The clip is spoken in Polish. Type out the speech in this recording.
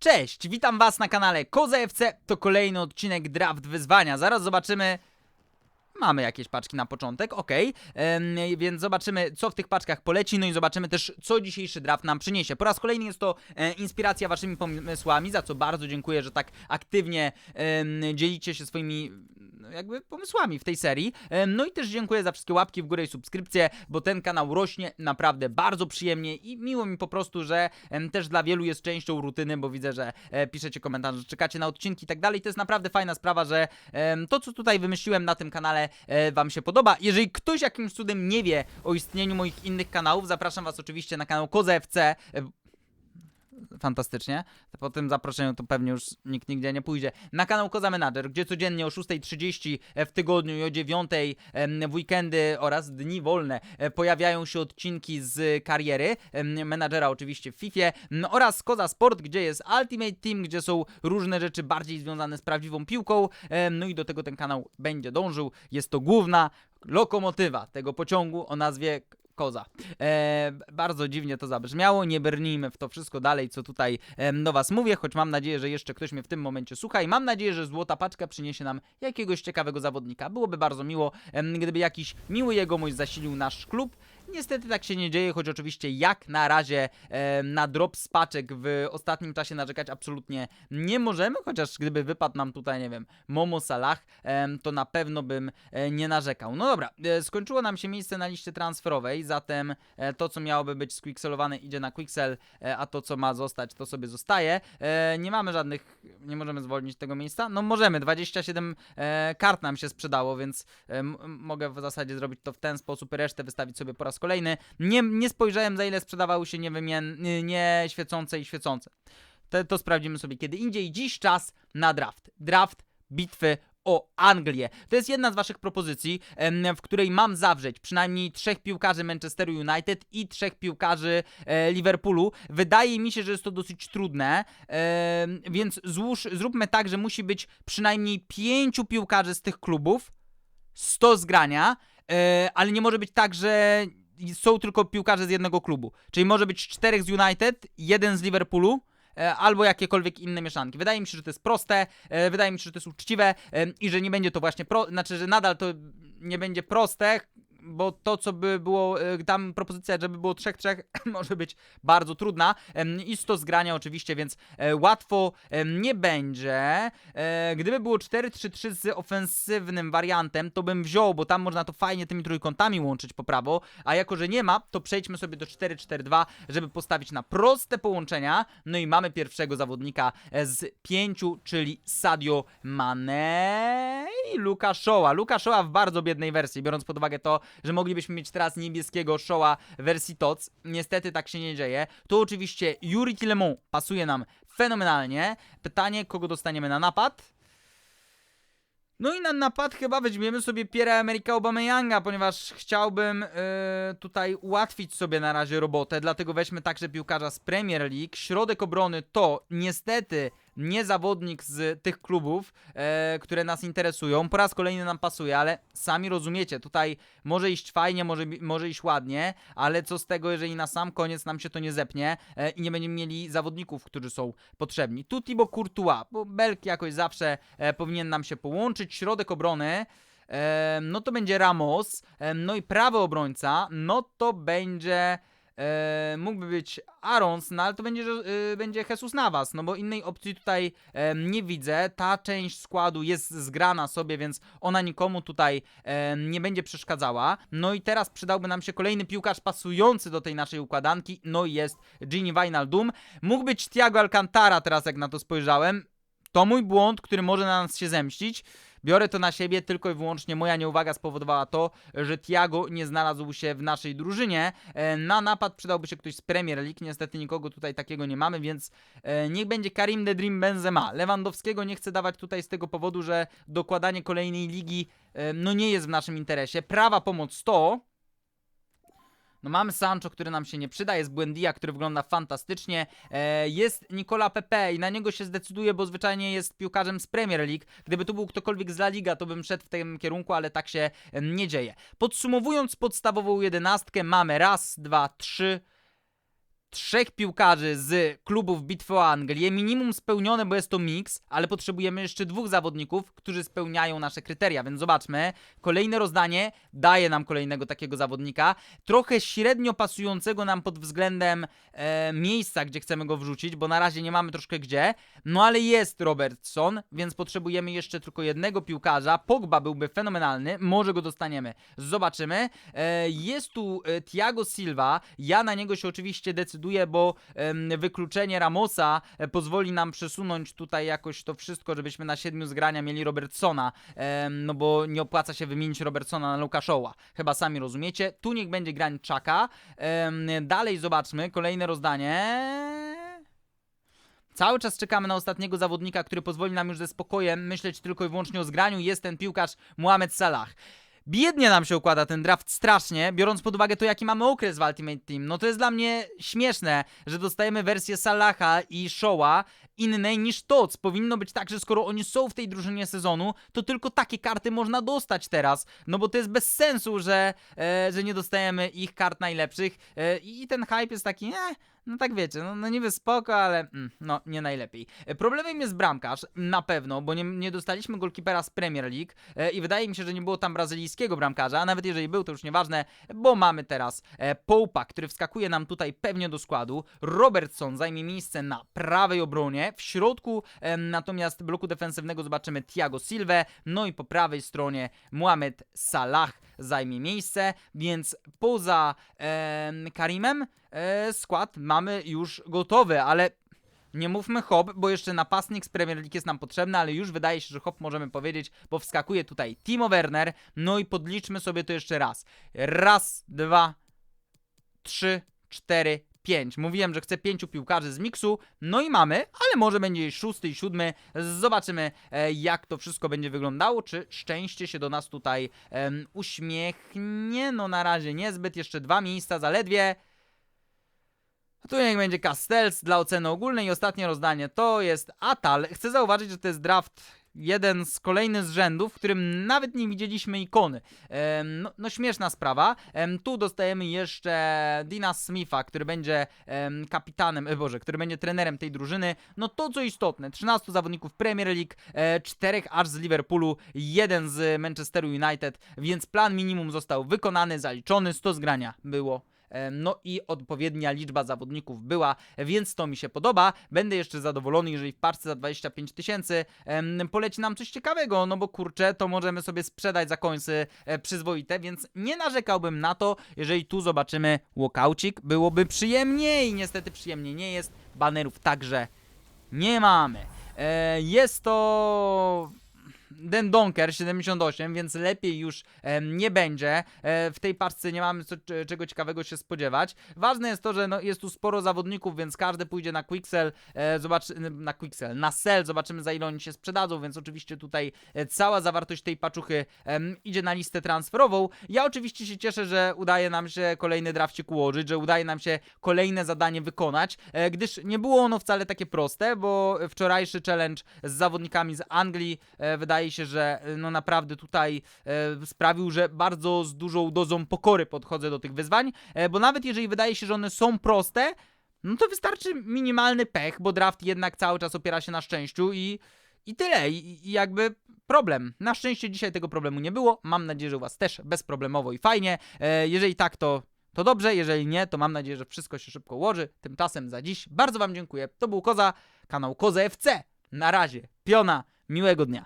Cześć, witam was na kanale Koza FC. To kolejny odcinek Draft Wyzwania. Zaraz zobaczymy. Mamy jakieś paczki na początek, ok. więc zobaczymy, co w tych paczkach poleci, no i zobaczymy też, co dzisiejszy draft nam przyniesie. Po raz kolejny jest to e, inspiracja waszymi pomysłami, za co bardzo dziękuję, że tak aktywnie em, dzielicie się swoimi no, jakby pomysłami w tej serii. No i też dziękuję za wszystkie łapki w górę i subskrypcje, bo ten kanał rośnie naprawdę bardzo przyjemnie i miło mi po prostu, że też dla wielu jest częścią rutyny, bo widzę, że e, piszecie komentarze, czekacie na odcinki i tak dalej. To jest naprawdę fajna sprawa, że to, co tutaj wymyśliłem na tym kanale, e, Wam się podoba. Jeżeli ktoś jakimś cudem nie wie o istnieniu moich innych kanałów, zapraszam Was oczywiście na kanał Koza FC. E, fantastycznie. Po tym zaproszeniu to pewnie już nikt nigdzie nie pójdzie. Na kanał Koza Manager, gdzie codziennie o 6.30 w tygodniu i o 9.00 em, w weekendy oraz dni wolne e, pojawiają się odcinki z kariery menadżera oczywiście w FIFA oraz Koza Sport, gdzie jest Ultimate Team, gdzie są różne rzeczy bardziej związane z prawdziwą piłką. No i do tego ten kanał będzie dążył. Jest to główna lokomotywa tego pociągu o nazwie Koza. E, bardzo dziwnie to zabrzmiało, nie brnijmy w to wszystko dalej, co tutaj do Was mówię, choć mam nadzieję, że jeszcze ktoś mnie w tym momencie słucha i mam nadzieję, że złota paczka przyniesie nam jakiegoś ciekawego zawodnika. Byłoby bardzo miło, gdyby jakiś miły jegomość zasilił nasz klub. Niestety tak się nie dzieje, choć oczywiście jak na razie e, na drop z paczek w ostatnim czasie narzekać absolutnie nie możemy, chociaż gdyby wypadł nam tutaj, nie wiem, Momo Salah, em, to na pewno bym e, nie narzekał. No dobra, e, skończyło nam się miejsce na liście transferowej, zatem e, to, co miałoby być squickselowane idzie na quicksell, e, a to, co ma zostać, to sobie zostaje. E, nie mamy żadnych, nie możemy zwolnić tego miejsca? No możemy, 27 e, kart nam się sprzedało, więc e, mogę w zasadzie zrobić to w ten sposób, resztę wystawić sobie po raz kolejny. Nie, nie spojrzałem za ile sprzedawały się y, nie i świecące. To, to sprawdzimy sobie kiedy indziej. Dziś czas na draft. Draft bitwy o Anglię. To jest jedna z waszych propozycji, w której mam zawrzeć przynajmniej trzech piłkarzy Manchesteru United i trzech piłkarzy e, Liverpoolu. Wydaje mi się, że jest to dosyć trudne, więc złóż, zróbmy tak, że musi być przynajmniej pięciu piłkarzy z tych klubów, 100 zgrania, e, ale nie może być tak, że są tylko piłkarze z jednego klubu. Czyli może być czterech z United, jeden z Liverpoolu, e, albo jakiekolwiek inne mieszanki. Wydaje mi się, że to jest proste, e, wydaje mi się, że to jest uczciwe e, i że nie będzie to właśnie pro, znaczy, że nadal to nie będzie proste, bo to, co by było, e, tam propozycja, żeby było 3-3, może być bardzo trudna. I 100 zgrania oczywiście, więc e, łatwo nie będzie. E, Gdyby było 4-3-3 z ofensywnym wariantem, to bym wziął, bo tam można to fajnie tymi trójkątami łączyć po prawo, a jako, że nie ma, to przejdźmy sobie do 4-4-2, żeby postawić na proste połączenia. No i mamy pierwszego zawodnika z pięciu, czyli Sadio Mane i Luka Shoa. Luka Shoa w bardzo biednej wersji, biorąc pod uwagę to, że moglibyśmy mieć teraz niebieskiego Shoa wersji TOC. Niestety tak się nie dzieje. Tu oczywiście Yuri Tillemont pasuje nam fenomenalnie. Pytanie, kogo dostaniemy na napad? No i na napad chyba weźmiemy sobie Pierre America Aubameyanga, ponieważ chciałbym e, tutaj ułatwić sobie na razie robotę, dlatego weźmy także piłkarza z Premier League. Środek obrony to niestety nie zawodnik z tych klubów, e, które nas interesują. Po raz kolejny nam pasuje, ale sami rozumiecie, tutaj może iść fajnie, może, może iść ładnie, ale co z tego, jeżeli na sam koniec nam się to nie zepnie e, i nie będziemy mieli zawodników, którzy są potrzebni. Tu Thibaut Courtois, bo Belki jakoś zawsze e, powinien nam się połączyć. Środek obrony e, no to będzie Ramos, e, no i prawy obrońca, no to będzie e, mógłby być Arons, no ale to będzie, y, będzie Jesus Navas, no bo innej opcji tutaj e, nie widzę. Ta część składu jest zgrana sobie, więc ona nikomu tutaj e, nie będzie przeszkadzała. No i teraz przydałby nam się kolejny piłkarz pasujący do tej naszej układanki, no i jest Gini Wijnaldum. Mógł być Thiago Alcantara teraz, jak na to spojrzałem. To mój błąd, który może na nas się zemścić. Biorę to na siebie, tylko i wyłącznie moja nieuwaga spowodowała to, że Thiago nie znalazł się w naszej drużynie. E, Na napad przydałby się ktoś z Premier League, niestety nikogo tutaj takiego nie mamy, więc e, niech będzie Karim The Dream Benzema. Lewandowskiego nie chcę dawać tutaj z tego powodu, że dokładanie kolejnej ligi e, no nie jest w naszym interesie. Prawa pomoc to... No mamy Sancho, który nam się nie przyda, jest Buendia, który wygląda fantastycznie, e, jest Nicola Pepe i na niego się zdecyduje, bo zwyczajnie jest piłkarzem z Premier League. Gdyby tu był ktokolwiek z La Liga, to bym szedł w tym kierunku, ale tak się nie dzieje. Podsumowując podstawową jedenastkę, mamy raz, dwa, trzy, trzech piłkarzy z klubów Bitwy o Anglię. Minimum spełnione, bo jest to miks, ale potrzebujemy jeszcze dwóch zawodników, którzy spełniają nasze kryteria, więc zobaczmy. Kolejne rozdanie daje nam kolejnego takiego zawodnika. Trochę średnio pasującego nam pod względem e, miejsca, gdzie chcemy go wrzucić, bo na razie nie mamy troszkę gdzie. No ale jest Robertson, więc potrzebujemy jeszcze tylko jednego piłkarza. Pogba byłby fenomenalny, może go dostaniemy. Zobaczymy. E, jest tu e, Thiago Silva. Ja na niego się oczywiście decyduję, bo em, wykluczenie Ramosa e, pozwoli nam przesunąć tutaj jakoś to wszystko, żebyśmy na siedmiu zgrania mieli Robertsona. No bo nie opłaca się wymienić Robertsona na Luka Shaw'a. Chyba sami rozumiecie. Tu niech będzie Grańczaka. Em, dalej zobaczmy. Kolejne rozdanie. Cały czas czekamy na ostatniego zawodnika, który pozwoli nam już ze spokojem myśleć tylko i wyłącznie o zgraniu. Jest ten piłkarz Mohamed Salah. Biednie nam się układa ten draft strasznie, biorąc pod uwagę to, jaki mamy okres w Ultimate Team. No to jest dla mnie śmieszne, że dostajemy wersję Salaha i Showa innej niż TOC. Powinno być tak, że skoro oni są w tej drużynie sezonu, to tylko takie karty można dostać teraz. No bo to jest bez sensu, że, e, że nie dostajemy ich kart najlepszych e, i ten hype jest taki, eh, no tak wiecie, no, no niby spoko, ale mm, no nie najlepiej. E, Problemem jest bramkarz, na pewno, bo nie, nie dostaliśmy golkipera z Premier League e, i wydaje mi się, że nie było tam brazylijskiego bramkarza, a nawet jeżeli był, to już nieważne, bo mamy teraz e, Połpa, który wskakuje nam tutaj pewnie do składu. Robertson zajmie miejsce na prawej obronie, w środku e, natomiast bloku defensywnego zobaczymy Thiago Silva, no i po prawej stronie Mohamed Salah zajmie miejsce, więc poza em, Karimem e, skład mamy już gotowy, ale nie mówmy hop, bo jeszcze napastnik z Premier League jest nam potrzebny, ale już wydaje się, że hop możemy powiedzieć, bo wskakuje tutaj Timo Werner, no i podliczmy sobie to jeszcze raz. Raz, dwa, trzy, cztery, pięć. Mówiłem, że chcę pięciu piłkarzy z miksu, no i mamy, ale może będzie i szósty i siódmy. Zobaczymy, e, jak to wszystko będzie wyglądało, czy szczęście się do nas tutaj em, uśmiechnie. No na razie niezbyt, jeszcze dwa miejsca zaledwie. Tu niech będzie Castells dla oceny ogólnej i ostatnie rozdanie to jest Atal. Chcę zauważyć, że to jest draft jeden z kolejnych z rzędów, w którym nawet nie widzieliśmy ikony. No, no śmieszna sprawa. Tu dostajemy jeszcze Dina Smitha, który będzie em, kapitanem, e, boże, który będzie trenerem tej drużyny. No to co istotne, 13 zawodników Premier League, e, 4 aż z Liverpoolu, jeden z Manchesteru United, więc plan minimum został wykonany, zaliczony, 100 zgrania było E, No i odpowiednia liczba zawodników była, więc to mi się podoba. Będę jeszcze zadowolony, jeżeli w parce za 25 tysięcy poleci nam coś ciekawego, no bo kurczę, to możemy sobie sprzedać za końce e, przyzwoite, więc nie narzekałbym na to, jeżeli tu zobaczymy walkaucik, byłoby przyjemniej. Niestety przyjemnie nie jest, banerów także nie mamy. E, jest to Den Donker 78, więc lepiej już em, nie będzie. E, w tej parce nie mamy co, czego ciekawego się spodziewać. Ważne jest to, że no, jest tu sporo zawodników, więc każdy pójdzie na Quicksell, e, zobaczy, na Quicksell, na Sell, zobaczymy za ile oni się sprzedadzą, więc oczywiście tutaj e, cała zawartość tej paczuchy em, idzie na listę transferową. Ja oczywiście się cieszę, że udaje nam się kolejny drafcik ułożyć, że udaje nam się kolejne zadanie wykonać, e, gdyż nie było ono wcale takie proste, bo wczorajszy challenge z zawodnikami z Anglii e, wydaje się, że e, no naprawdę tutaj e, sprawił, że bardzo z dużą dozą pokory podchodzę do tych wyzwań, e, bo nawet jeżeli wydaje się, że one są proste, no to wystarczy minimalny pech, bo draft jednak cały czas opiera się na szczęściu i, i tyle. I, I jakby problem. Na szczęście dzisiaj tego problemu nie było. Mam nadzieję, że u Was też bezproblemowo i fajnie. E, jeżeli tak, to, to dobrze. Jeżeli nie, to mam nadzieję, że wszystko się szybko ułoży. Tymczasem za dziś bardzo Wam dziękuję. To był Koza, kanał Koza FC. Na razie. Piona. Miłego dnia.